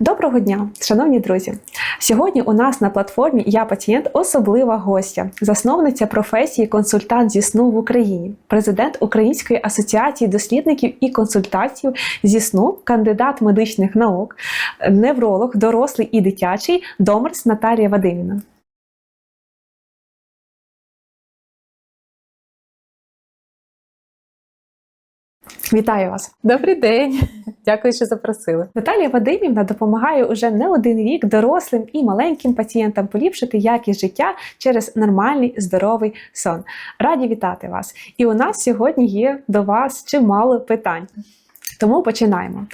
Доброго дня, шановні друзі! Сьогодні у нас на платформі Я пацієнт особлива гостя, засновниця професії консультант зі сну в Україні, президент Української асоціації дослідників і консультацій зі сну, кандидат медичних наук, невролог, дорослий і дитячий, Домерс Наталія Вадимівна. Вітаю вас! Добрий день, дякую, що запросили. Наталія Вадимівна допомагає уже не один рік дорослим і маленьким пацієнтам поліпшити якість життя через нормальний здоровий сон. Раді вітати вас! І у нас сьогодні є до вас чимало питань. Тому починаємо.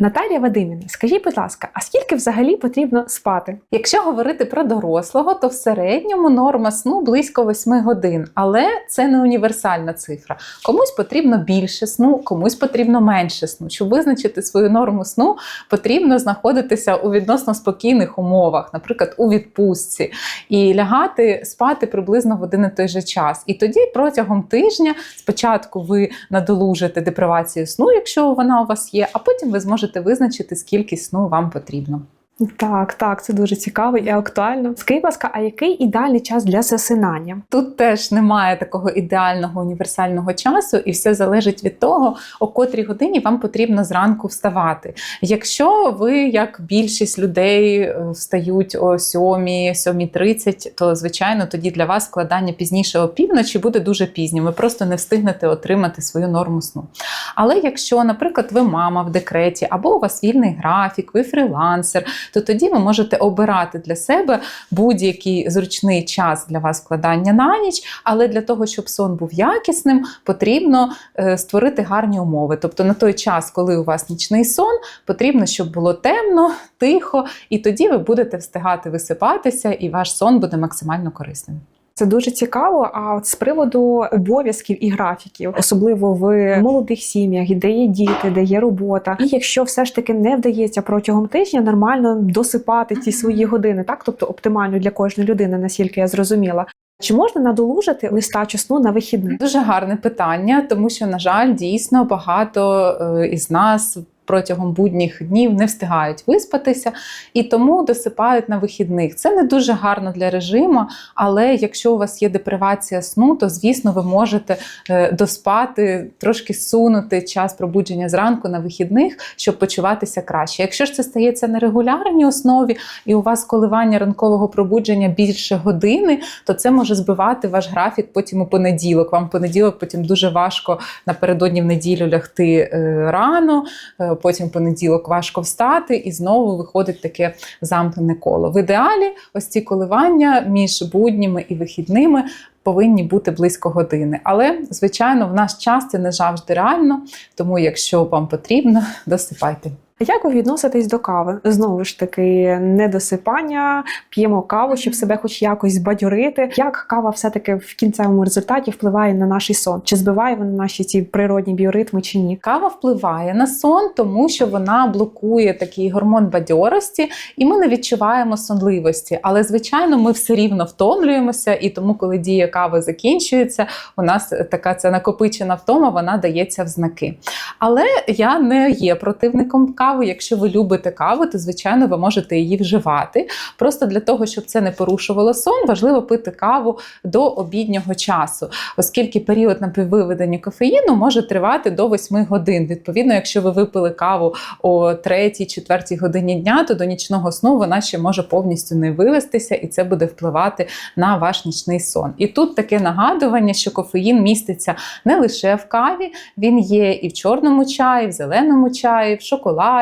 Наталія Вадимівна, скажіть, будь ласка, а скільки взагалі потрібно спати? Якщо говорити про дорослого, то в середньому норма сну близько 8 годин, але це не універсальна цифра. Комусь потрібно більше сну, комусь потрібно менше сну. Щоб визначити свою норму сну, потрібно знаходитися у відносно спокійних умовах, наприклад, у відпустці, і лягати спати приблизно в один і той же час. І тоді протягом тижня спочатку ви надолужите депривацію сну, якщо вона у вас є, а потім ви зможете визначити, скільки сну вам потрібно. Так, так, це дуже цікаво і актуально. Скажіть, будь ласка, а який ідеальний час для засинання? Тут теж немає такого ідеального універсального часу, і все залежить від того, о котрій годині вам потрібно зранку вставати. Якщо ви, як більшість людей, е, встають о 7, 7.30, то звичайно тоді для вас складання пізніше опівночі буде дуже пізнім. Ви просто не встигнете отримати свою норму сну. Але якщо, наприклад, ви мама в декреті, або у вас вільний графік, ви фрілансер, то тоді ви можете обирати для себе будь-який зручний час для вас вкладання на ніч. Але для того, щоб сон був якісним, потрібно е, створити гарні умови. Тобто на той час, коли у вас нічний сон, потрібно, щоб було темно, тихо, і тоді ви будете встигати висипатися, і ваш сон буде максимально корисним. Це дуже цікаво. А от з приводу обов'язків і графіків, особливо в молодих сім'ях, де є діти, де є робота, і якщо все ж таки не вдається протягом тижня нормально досипати ці свої години, так тобто оптимально для кожної людини, наскільки я зрозуміла. Чи можна надолужити нестачу сну на вихідних? Дуже гарне питання, тому що, на жаль, дійсно багато е, із нас. Протягом будніх днів не встигають виспатися і тому досипають на вихідних. Це не дуже гарно для режиму, але якщо у вас є депривація сну, то звісно ви можете е, доспати, трошки сунути час пробудження зранку на вихідних, щоб почуватися краще. Якщо ж це стається на регулярній основі, і у вас коливання ранкового пробудження більше години, то це може збивати ваш графік потім у понеділок. Вам понеділок потім дуже важко напередодні в неділю лягти е, рано. Потім понеділок важко встати, і знову виходить таке замкнене коло. В ідеалі ось ці коливання між будніми і вихідними повинні бути близько години. Але, звичайно, в наш час це не завжди реально, тому якщо вам потрібно, досипайте. Як ви відноситесь до кави? Знову ж таки, недосипання, п'ємо каву, щоб себе хоч якось збадьорити. Як кава все-таки в кінцевому результаті впливає на наш сон? Чи збиває вона наші ці природні біоритми чи ні? Кава впливає на сон, тому що вона блокує такий гормон бадьорості, і ми не відчуваємо сонливості. Але, звичайно, ми все рівно втомлюємося, і тому, коли дія кави закінчується, у нас така ця накопичена втома, вона дається в знаки. Але я не є противником кави. Якщо ви любите каву, то звичайно ви можете її вживати. Просто для того, щоб це не порушувало сон, важливо пити каву до обіднього часу, оскільки період напіввиведення кофеїну може тривати до 8 годин. Відповідно, якщо ви випили каву о 3-4 годині дня, то до нічного сну вона ще може повністю не вивестися, і це буде впливати на ваш нічний сон. І тут таке нагадування, що кофеїн міститься не лише в каві, він є і в чорному чаї, в зеленому чаї, в шоколаді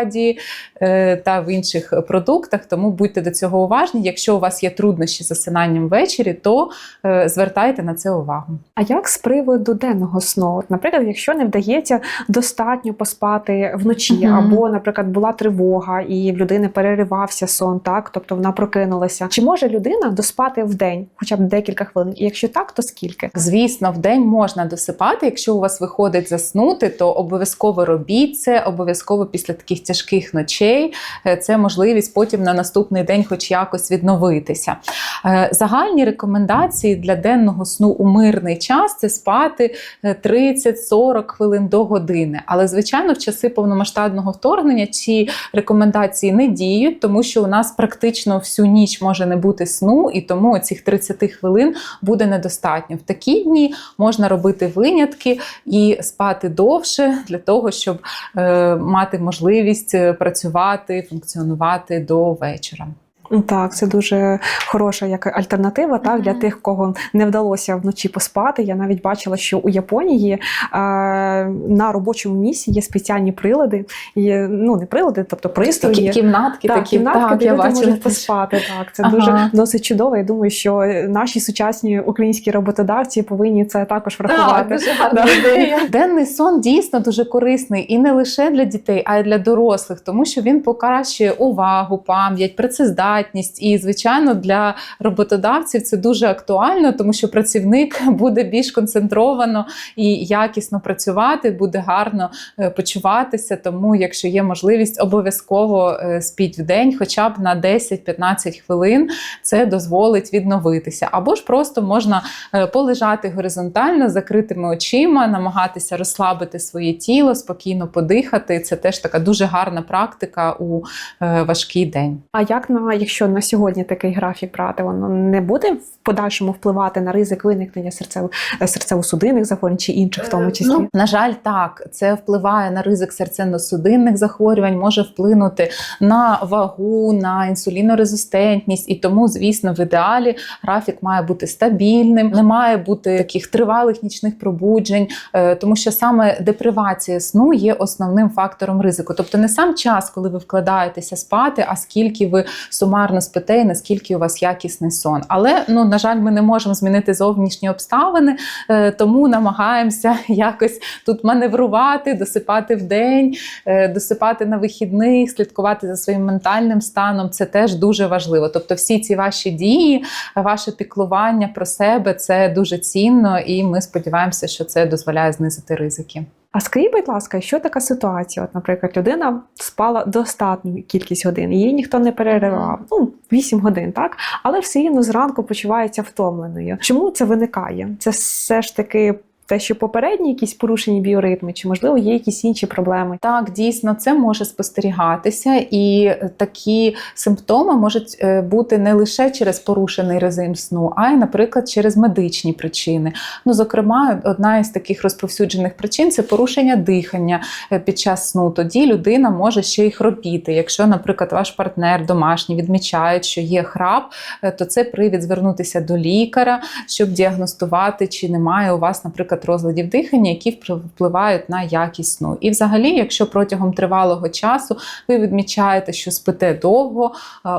е, та в інших продуктах. Тому будьте до цього уважні. Якщо у вас є труднощі з засинанням ввечері, то е, звертайте на це увагу. А як з приводу денного сну? Наприклад, якщо не вдається достатньо поспати вночі, Мгм. або, наприклад, була тривога і в людини переривався сон, так тобто вона прокинулася. Чи може людина доспати в день, хоча б декілька хвилин? І якщо так, то скільки? Звісно, в день можна досипати. Якщо у вас виходить заснути, то обов'язково робіть це, обов'язково після таких тяжких ночей. Е, Це можливість потім на наступний день, хоч якось відновитися. Е, Загальні рекомендації для денного сну у мирний час це спати е, 30-40 хвилин до години. Але звичайно, в часи повномасштабного вторгнення ці рекомендації не діють, тому що у нас практично всю ніч може не бути сну, і тому цих 30 хвилин буде недостатньо. В такі дні можна робити винятки і спати довше для того, щоб е, мати можливість е, працювати, функціонувати до вечора. Так, це дуже хороша як альтернатива. Так для тих, кого не вдалося вночі поспати. Я навіть бачила, що у Японії е, на робочому місці є спеціальні прилади, є, ну не прилади, тобто пристрої. Такі кімнатки, Так, такі кімнатки, так, де я люди бачила можуть поспати. Так, це Ага. дуже досить чудово. Я думаю, що наші сучасні українські роботодавці повинні це також врахувати. дуже гарна Да. ідея. Денний сон дійсно дуже корисний і не лише для дітей, а й для дорослих, тому що він покращує увагу, пам'ять, працездатність. І, звичайно, для роботодавців це дуже актуально, тому що працівник буде більш концентровано і якісно працювати, буде гарно е, почуватися. Тому, якщо є можливість, обов'язково е, спіть в день, хоча б на 10-15 хвилин, це дозволить відновитися. Або ж просто можна е, полежати горизонтально закритими очима, намагатися розслабити своє тіло, спокійно подихати. Це теж така дуже гарна практика у важкий день. А як на якщо на сьогодні такий графік брати, воно не буде в подальшому впливати на ризик виникнення е, серцево-судинних захворювань чи інших в тому числі? Ну, на жаль, так це впливає на ризик серценно-судинних захворювань, може вплинути на вагу, на інсулінорезистентність, і тому, звісно, в ідеалі графік має бути стабільним, не має бути таких тривалих нічних пробуджень, е, тому що саме депривація сну є основним фактором ризику. Тобто не сам час, коли ви вкладаєтеся спати, а скільки ви сумарно спите, і наскільки у вас якісний сон. Але ну на жаль, ми не можемо змінити зовнішні обставини, е, тому намагаємося якось тут маневрувати, досипати в день, е, досипати на вихідних, слідкувати за своїм ментальним станом. Це теж дуже важливо. Тобто, всі ці ваші дії, ваше піклування про себе це дуже цінно, і ми сподіваємося, що це дозволяє знизити ризики. А скажіть, будь ласка, що така ситуація? От, наприклад, людина спала достатню кількість годин, її ніхто не переривав. Ну, 8 годин, так? Але все рівно зранку почувається втомленою. Чому це виникає? Це все ж таки те, що попередні якісь порушені біоритми, чи можливо є якісь інші проблеми? Так, дійсно, це може спостерігатися, і такі симптоми можуть е, бути не лише через порушений режим сну, а й, наприклад, через медичні причини. Ну, зокрема, одна із таких розповсюджених причин це порушення дихання е, під час сну. Тоді людина може ще й хропіти. Якщо, наприклад, ваш партнер домашній відмічає, що є храп, е, то це привід звернутися до лікаря, щоб діагностувати, чи немає у вас, наприклад, розладів дихання, які впливають на якість сну. І взагалі, якщо протягом тривалого часу ви відмічаєте, що спите довго,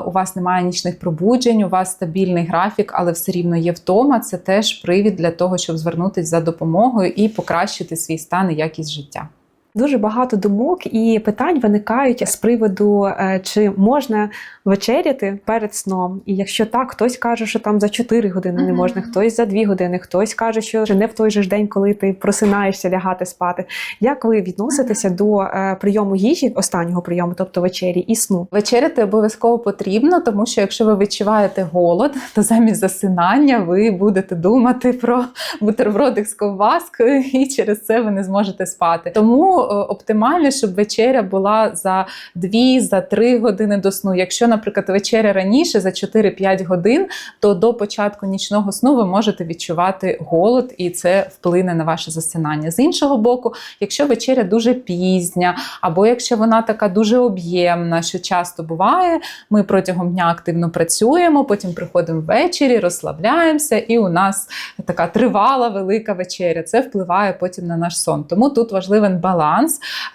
у вас немає нічних пробуджень, у вас стабільний графік, але все рівно є втома, це теж привід для того, щоб звернутися за допомогою і покращити свій стан і якість життя. Дуже багато думок і питань виникають з приводу, е, чи можна вечеряти перед сном. І якщо так, хтось каже, що там за 4 години не можна, хтось за 2 години, хтось каже, що не в той же ж день, коли ти просинаєшся лягати спати. Як ви відноситеся до е, прийому їжі, останнього прийому, тобто вечері і сну? Вечеряти обов'язково потрібно, тому що якщо ви відчуваєте голод, то замість засинання ви будете думати про бутербродик з ковбаскою, і через це ви не зможете спати. Тому е, оптимально, щоб вечеря була за 2 за 3 години до сну. Якщо, наприклад, вечеря раніше за 4-5 годин, то до початку нічного сну ви можете відчувати голод, і це вплине на ваше засинання. З іншого боку, якщо вечеря дуже пізня, або якщо вона така дуже об'ємна, що часто буває, ми протягом дня активно працюємо, потім приходимо ввечері, розслабляємося, і у нас така тривала велика вечеря. Це впливає потім на наш сон. Тому тут важливий баланс.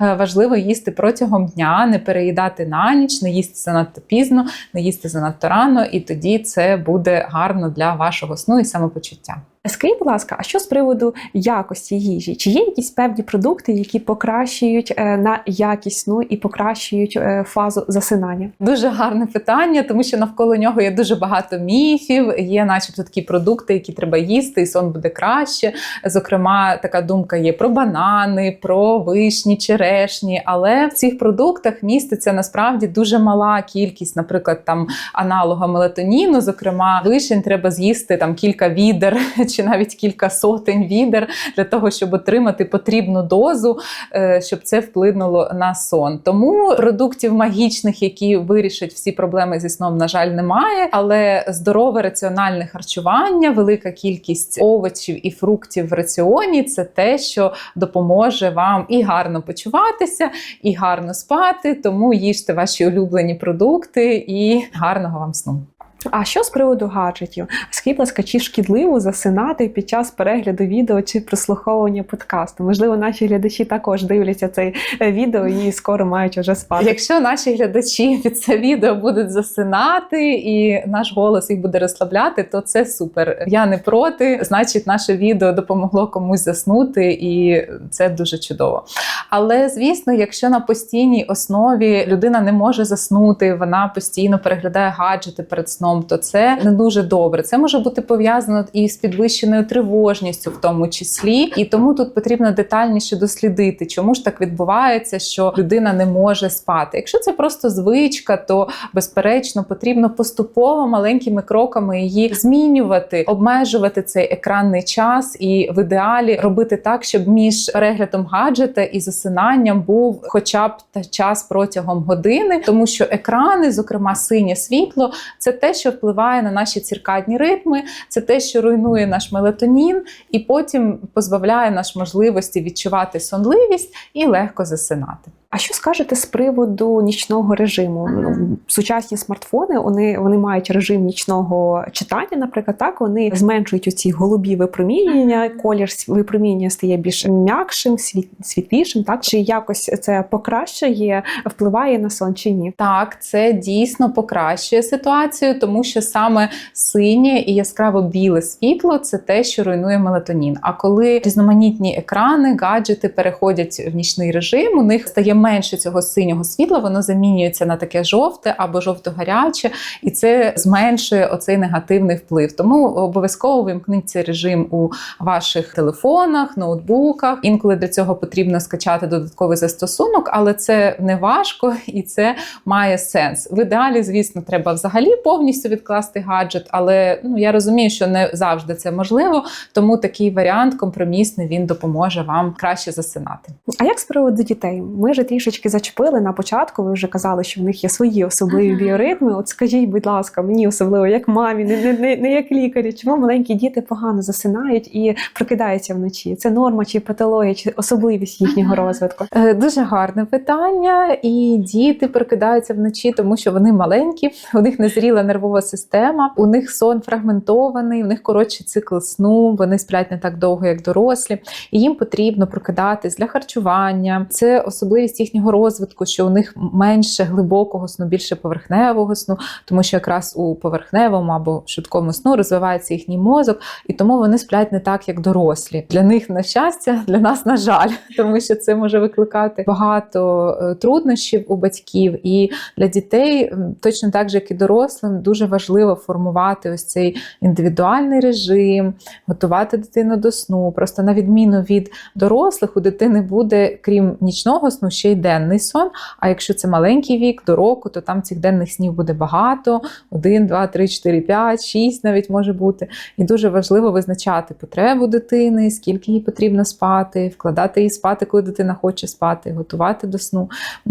Е, Важливо їсти протягом дня, не переїдати на ніч, не їсти занадто пізно, не їсти занадто рано, і тоді це буде гарно для вашого сну і самопочуття. Скажіть, будь ласка, а що з приводу якості їжі? Чи є якісь певні продукти, які покращують е, на якісну і покращують е, фазу засинання? Дуже гарне питання, тому що навколо нього є дуже багато міфів. Є, начебто, такі продукти, які треба їсти, і сон буде краще. Зокрема, така думка є про банани, про вишні, черешні. Але в цих продуктах міститься насправді дуже мала кількість, наприклад, там аналога мелатоніну. Зокрема, вишень треба з'їсти там кілька відер чи навіть кілька сотень відер для того, щоб отримати потрібну дозу, е, щоб це вплинуло на сон. Тому продуктів магічних, які вирішать всі проблеми зі сном, на жаль, немає. Але здорове раціональне харчування, велика кількість овочів і фруктів в раціоні це те, що допоможе вам і гарно почуватися, і гарно спати. Тому їжте ваші улюблені продукти і гарного вам сну. А що з приводу гаджетів? Скажіть, будь ласка, чи шкідливо засинати під час перегляду відео чи прослуховування подкасту? Можливо, наші глядачі також дивляться це е, відео і скоро мають вже спати. Якщо наші глядачі під це відео будуть засинати, і наш голос їх буде розслабляти, то це супер. Я не проти. Значить, наше відео допомогло комусь заснути, і це дуже чудово. Але звісно, якщо на постійній основі людина не може заснути, вона постійно переглядає гаджети перед сном, то це не дуже добре. Це може бути пов'язано і з підвищеною тривожністю, в тому числі, і тому тут потрібно детальніше дослідити, чому ж так відбувається, що людина не може спати. Якщо це просто звичка, то безперечно потрібно поступово маленькими кроками її змінювати, обмежувати цей екранний час, і в ідеалі робити так, щоб між переглядом гаджета і засинанням був хоча б час протягом години, тому що екрани, зокрема синє світло, це те, що впливає на наші циркадні ритми, це те, що руйнує наш мелатонін, і потім позбавляє нас можливості відчувати сонливість і легко засинати. А що скажете з приводу нічного режиму? Ну, сучасні смартфони вони, вони мають режим нічного читання, наприклад, так вони зменшують оці голубі випромінення, колір випромінення стає більш м'якшим, світ, світлішим. Так чи якось це покращує, впливає на сон чи ні? Так, це дійсно покращує ситуацію, тому що саме синє і яскраво біле світло це те, що руйнує мелатонін. А коли різноманітні екрани, гаджети переходять в нічний режим, у них стає менше цього синього світла, воно замінюється на таке жовте або жовто-гаряче, і це зменшує оцей негативний вплив. Тому обов'язково вимкніть цей режим у ваших телефонах, ноутбуках. Інколи для цього потрібно скачати додатковий застосунок, але це не важко і це має сенс. В ідеалі, звісно, треба взагалі повністю відкласти гаджет, але ну я розумію, що не завжди це можливо. Тому такий варіант компромісний він допоможе вам краще засинати. А як з приводу дітей? Ми вже трішечки зачепили на початку. Ви вже казали, що в них є свої особливі Ага. біоритми. От скажіть, будь ласка, мені особливо як мамі, не, не, не, не як лікарі, чому маленькі діти погано засинають і прокидаються вночі? Це норма чи патологія, чи особливість їхнього Ага. розвитку? Е, Дуже гарне питання. І діти прокидаються вночі, тому що вони маленькі, у них незріла нервова система, у них сон фрагментований, у них коротший цикл сну, вони сплять не так довго, як дорослі, і їм потрібно прокидатись для харчування. Це особливість їхнього розвитку, що у них менше глибокого сну, більше поверхневого сну, тому що якраз у поверхневому або швидкому сну розвивається їхній мозок, і тому вони сплять не так, як дорослі. Для них на щастя, для нас на жаль, тому що це може викликати багато е, труднощів у батьків. І для дітей, точно так же, як і дорослим, дуже важливо формувати ось цей індивідуальний режим, готувати дитину до сну. Просто на відміну від дорослих, у дитини буде, крім нічного сну, ще й денний сон. А якщо це маленький вік, до року, то там цих денних снів буде багато: один, два, три, чотири, п'ять, шість навіть може бути. І дуже важливо визначати потребу дитини, скільки їй потрібно спати, вкладати її спати, коли дитина хоче спати, готувати до сну.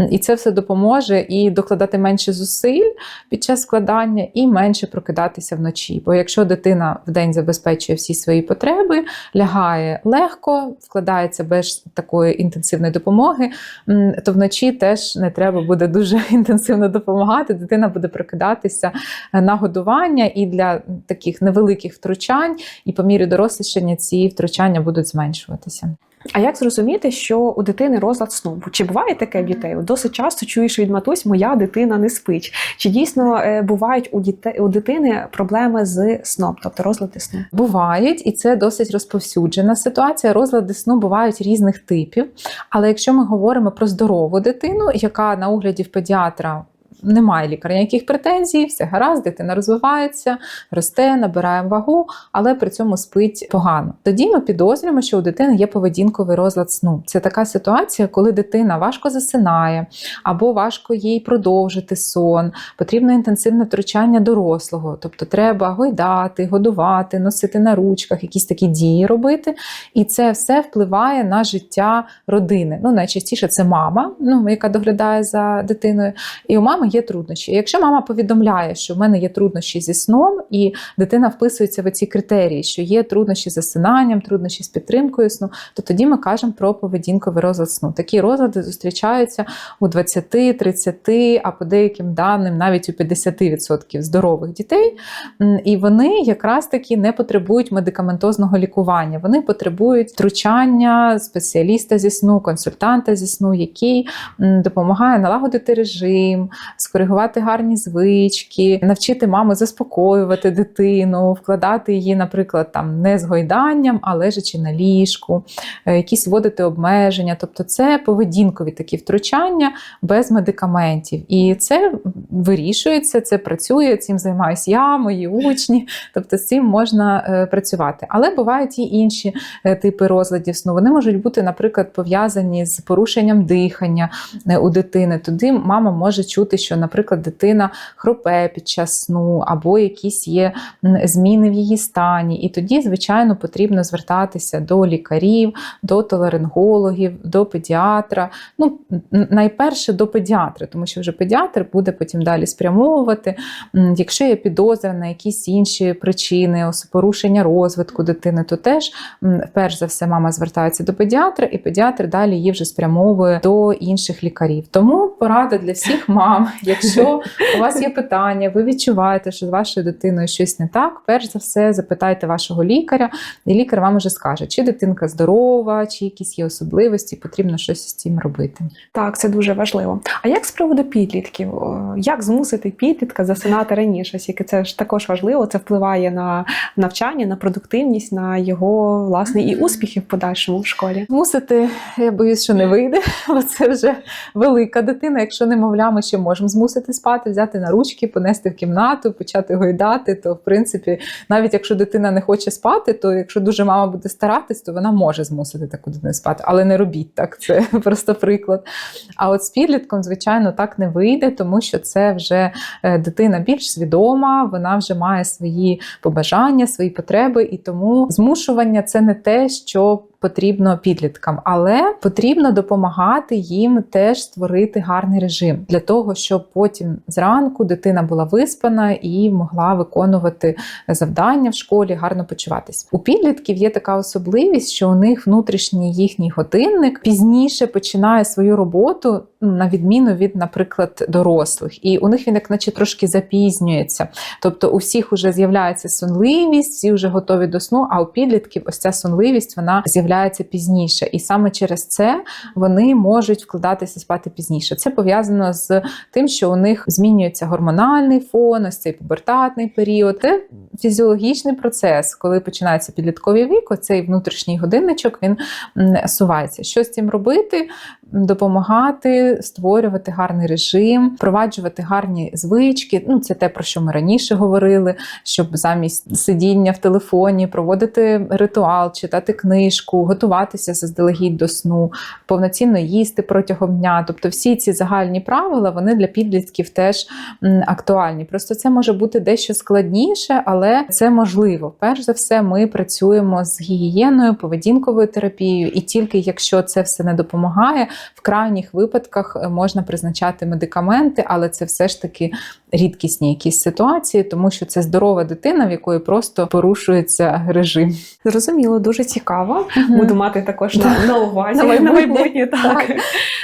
І це все допоможе і докладати менше зусиль під час складання, і менше прокидатися вночі. Бо якщо дитина в день забезпечує всі свої потреби, лягає легко, вкладається без такої інтенсивної допомоги, то вночі теж не треба буде дуже інтенсивно допомагати. Дитина буде прокидатися е, на годування і для таких невеликих втручань, і по мірі дорослішання ці втручання будуть зменшуватися. А як зрозуміти, що у дитини розлад сну? Чи буває таке в дітей? Досить часто чуєш від матусь, моя дитина не спить. Чи дійсно е, бувають у дітей у дитини проблеми з сном, тобто розлади сну? Бувають, і це досить розповсюджена ситуація. Розлади сну бувають різних типів. Але якщо ми говоримо про здорову дитину, яка на огляді в педіатра. Немає лікаря ніяких претензій, все гаразд, дитина розвивається, росте, набирає вагу, але при цьому спить погано. Тоді ми підозрюємо, що у дитини є поведінковий розлад сну. Це така ситуація, коли дитина важко засинає або важко їй продовжити сон, потрібно інтенсивне втручання дорослого, тобто треба гойдати, годувати, носити на ручках, якісь такі дії робити. І це все впливає на життя родини. Ну, найчастіше це мама, ну, яка доглядає за дитиною. І у мами є труднощі. Якщо мама повідомляє, що в мене є труднощі зі сном, і дитина вписується в ці критерії, що є труднощі з засинанням, труднощі з підтримкою сну, то тоді ми кажемо про поведінковий розлад сну. Такі розлади зустрічаються у 20-30, а по деяким даним навіть у 50% здорових дітей. І вони якраз таки не потребують медикаментозного лікування. Вони потребують втручання спеціаліста зі сну, консультанта зі сну, який допомагає налагодити режим, скоригувати гарні звички, навчити маму заспокоювати дитину, вкладати її, наприклад, там не з гойданням, а лежачи на ліжку, е, якісь вводити обмеження. Тобто це поведінкові такі втручання без медикаментів. І це вирішується, це працює, цим займаюся я, мої учні. Тобто з цим можна е, працювати. Але бувають і інші е, типи розладів сну. Вони можуть бути, наприклад, пов'язані з порушенням дихання у дитини. Туди мама може чути, що, наприклад, дитина хропе під час сну, або якісь є зміни в її стані. І тоді, звичайно, потрібно звертатися до лікарів, до толерингологів, до педіатра. Ну, найперше до педіатра, тому що вже педіатр буде потім далі спрямовувати. Якщо є підозра на якісь інші причини, порушення розвитку дитини, то теж перш за все мама звертається до педіатра, і педіатр далі її вже спрямовує до інших лікарів. Тому порада для всіх мам, якщо у вас є питання, ви відчуваєте, що з вашою дитиною щось не так. Перш за все, запитайте вашого лікаря, і лікар вам уже скаже, чи дитинка здорова, чи якісь є особливості, потрібно щось з цим робити. Так, це дуже важливо. А як з приводу підлітків? Як змусити підлітка засинати раніше? Оскільки це ж також важливо, це впливає на навчання, на продуктивність, на його власне і успіхи в подальшому в школі. Змусити, я боюсь, що не вийде, бо це вже велика дитина. Якщо немовля, ми ще можемо змусити спати, взяти на ручки, понести в кімнату, почати гойдати. То, в принципі, навіть якщо дитина не хоче спати, то якщо дуже мама буде старатись, то вона може змусити таку дитину спати. Але не робіть так, це просто приклад. А от з підлітком, звичайно, так не вийде, тому що це вже е, дитина більш свідома, вона вже має свої побажання, свої потреби, і тому змушування це не те, що потрібно підліткам, але потрібно допомагати їм теж створити гарний режим для того, щоб потім зранку дитина була виспана і могла виконувати завдання в школі, гарно почуватись. У підлітків є така особливість, що у них внутрішній їхній годинник пізніше починає свою роботу на відміну від, наприклад, дорослих, і у них він як наче трошки запізнюється. Тобто у всіх вже з'являється сонливість, всі вже готові до сну. А у підлітків ось ця сонливість вона з'являється пізніше, і саме через це вони можуть вкладатися спати пізніше. Це пов'язано з тим, що у них змінюється гормональний фон, ось цей пубертатний період. Це фізіологічний процес, коли починається підлітковий вік, оцей внутрішній годинничок він сувається. Що з цим робити? Допомагати створювати гарний режим, впроваджувати гарні звички. Ну, це те, про що ми раніше говорили, щоб замість сидіння в телефоні проводити ритуал, читати книжку, готуватися заздалегідь до сну, повноцінно їсти протягом дня. Тобто, всі ці загальні правила вони для підлітків теж актуальні. Просто це може бути дещо складніше, але це можливо. Перш за все, ми працюємо з гігієною, поведінковою терапією, і тільки якщо це все не допомагає, В крайніх випадках е, можна призначати медикаменти, але це все ж таки рідкісні якісь ситуації, тому що це здорова дитина, в якої просто порушується режим. Зрозуміло, дуже цікаво. Буду мати також на, на увазі На на майбутнє. майбутнє. Так.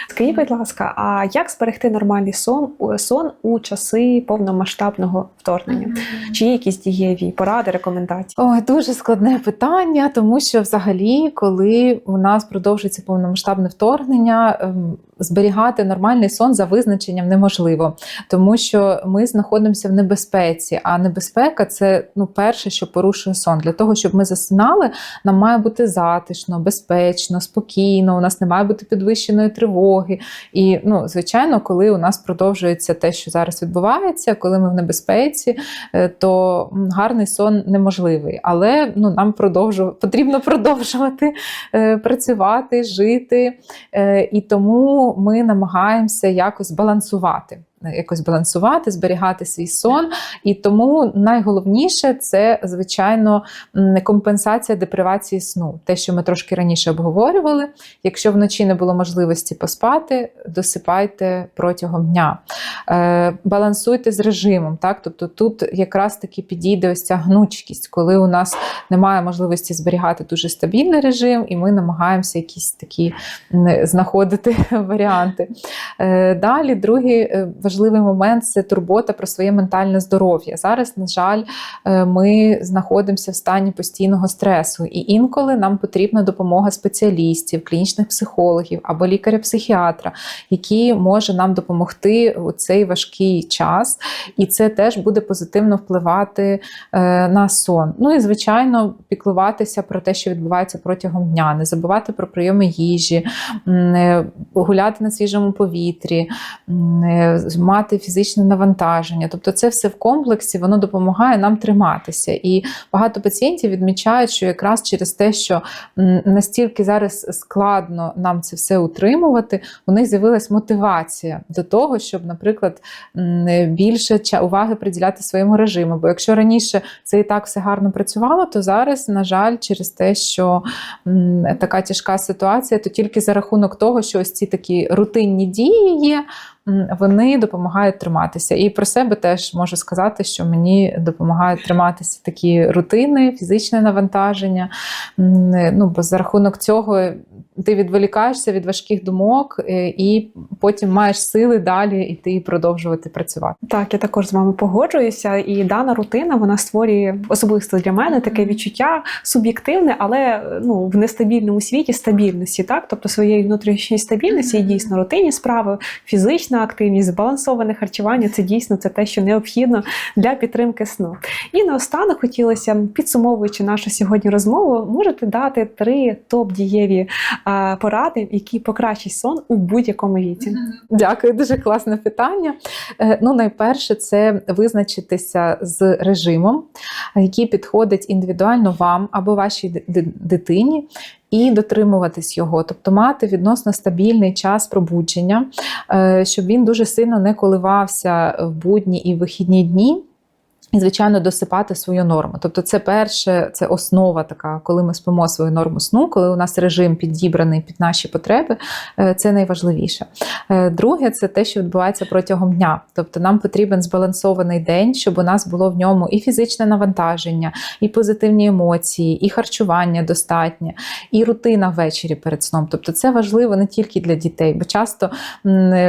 Скажіть, будь ласка, а як зберегти нормальний сон, сон у часи повномасштабного вторгнення? Чи є якісь дієві поради, рекомендації? Ой, дуже складне питання, тому що взагалі, коли у нас продовжується повномасштабне вторгнення, вона зберігати нормальний сон за визначенням неможливо, тому що ми знаходимося в небезпеці. А небезпека це ну перше, що порушує сон. Для того, щоб ми засинали, нам має бути затишно, безпечно, спокійно. У нас не має бути підвищеної тривоги. І ну, звичайно, коли у нас продовжується те, що зараз відбувається, коли ми в небезпеці, е, то гарний сон неможливий. Але ну, нам продовжу, потрібно продовжувати е, працювати, жити. Е, і тому ми намагаємося якось балансувати. Якось балансувати, зберігати свій сон, і тому найголовніше це звичайно компенсація депривації сну. Те, що ми трошки раніше обговорювали. Якщо вночі не було можливості поспати, досипайте протягом дня. Е, балансуйте з режимом. Так? Тобто тут якраз таки підійде ось ця гнучкість, коли у нас немає можливості зберігати дуже стабільний режим, і ми намагаємося якісь такі знаходити варіанти. Е, Далі, другий е, важливий момент це турбота про своє ментальне здоров'я. Зараз, на жаль, е, ми знаходимося в стані постійного стресу, і інколи нам потрібна допомога спеціалістів, клінічних психологів або лікаря-психіатра, який може нам допомогти у цей важкий час, і це теж буде позитивно впливати е, на сон. Ну і звичайно, піклуватися про те, що відбувається протягом дня, не забувати про прийоми їжі, е, гуляти на свіжому повітрі, е, мати фізичне навантаження. Тобто, це все в комплексі воно допомагає нам триматися. І багато пацієнтів відмічають, що якраз через те, що настільки зараз складно нам це все утримувати, у них з'явилась мотивація до того, щоб, наприклад, більше уваги приділяти своєму режиму. Бо якщо раніше це і так все гарно працювало, то зараз, на жаль, через те, що така тяжка ситуація, то тільки за рахунок того, що ось ці такі рутинні дії є. Вони допомагають триматися. І про себе теж можу сказати, що мені допомагають триматися такі рутини, фізичне навантаження. Ну, бо за рахунок цього ти відволікаєшся від важких думок е, і потім маєш сили далі йти і продовжувати працювати. Так, я також з вами погоджуюся, і дана рутина вона створює особисто для мене таке відчуття суб'єктивне, але ну в нестабільному світі стабільності, так тобто своєї внутрішньої стабільності і дійсно рутинні справи, фізична активність, збалансоване харчування це дійсно це те, що необхідно для підтримки сну. І наостанок хотілося, підсумовуючи нашу сьогодні розмову, можете дати три топ дієві поради, які покращать сон у будь-якому віці. Дякую, дуже класне питання. Е, Ну, найперше, це визначитися з режимом, який підходить індивідуально вам або вашій ди- ди- дитині. І дотримуватись його, тобто мати відносно стабільний час пробудження, е, щоб він дуже сильно не коливався в будні і вихідні дні. І, звичайно, досипати свою норму. Тобто, це перше, це основа така, коли ми спимо свою норму сну, коли у нас режим підібраний під наші потреби, е, це найважливіше. Е, Друге, це те, що відбувається протягом дня. Тобто, нам потрібен збалансований день, щоб у нас було в ньому і фізичне навантаження, і позитивні емоції, і харчування достатнє, і рутина ввечері перед сном. Тобто, це важливо не тільки для дітей, бо часто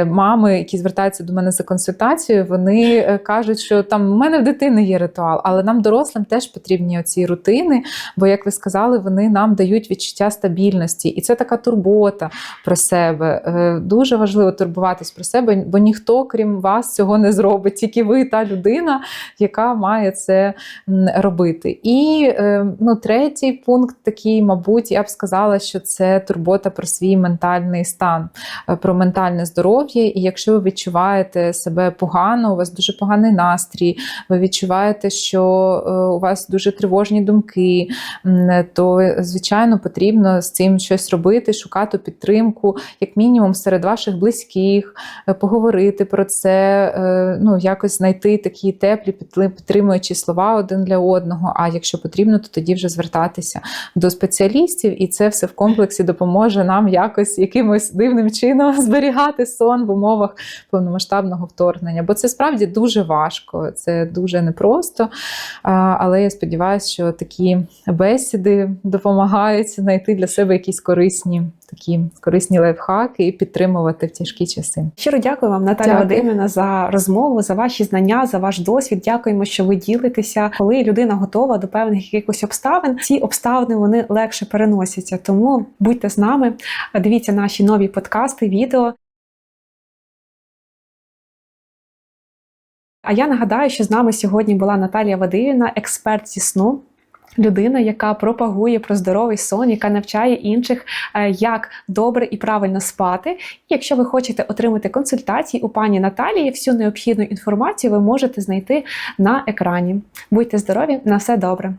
мами, які звертаються до мене за консультацією, вони е, кажуть, що там у мене в дитини є ритуал, але нам, дорослим, теж потрібні оці рутини, бо, як ви сказали, вони нам дають відчуття стабільності, і це така турбота про себе. Е, Дуже важливо турбуватись про себе, бо ніхто, крім вас, цього не зробить. Тільки ви та людина, яка має це робити. І е, ну, третій пункт такий, мабуть, я б сказала, що це турбота про свій ментальний стан, е, про ментальне здоров'я. І якщо ви відчуваєте себе погано, у вас дуже поганий настрій, ви відчуваєте відчуваєте, що е, у вас дуже тривожні думки, то звичайно потрібно з цим щось робити, шукати підтримку, як мінімум серед ваших близьких, е, поговорити про це, е, ну якось знайти такі теплі підтримуючі слова один для одного. А якщо потрібно, то тоді вже звертатися до спеціалістів, і це все в комплексі допоможе нам якось якимось дивним чином зберігати сон в умовах повномасштабного вторгнення. Бо це справді дуже важко, це дуже непросто. Але я сподіваюся, що такі бесіди допомагають знайти для себе якісь корисні такі корисні лайфхаки і підтримувати в тяжкі часи. Щиро дякую вам, Наталя. Вадимівна, за розмову, за ваші знання, за ваш досвід. Дякуємо, що ви ділитеся. Коли людина готова до певних якихось обставин, ці обставини вони легше переносяться. Тому будьте з нами, дивіться наші нові подкасти, відео. А я нагадаю, що з нами сьогодні була Наталія Вадивіна, експерт зі сну. Людина, яка пропагує про здоровий сон, яка навчає інших, е, як добре і правильно спати. І якщо ви хочете отримати консультації у пані Наталії, всю необхідну інформацію ви можете знайти на екрані. Будьте здорові, на все добре!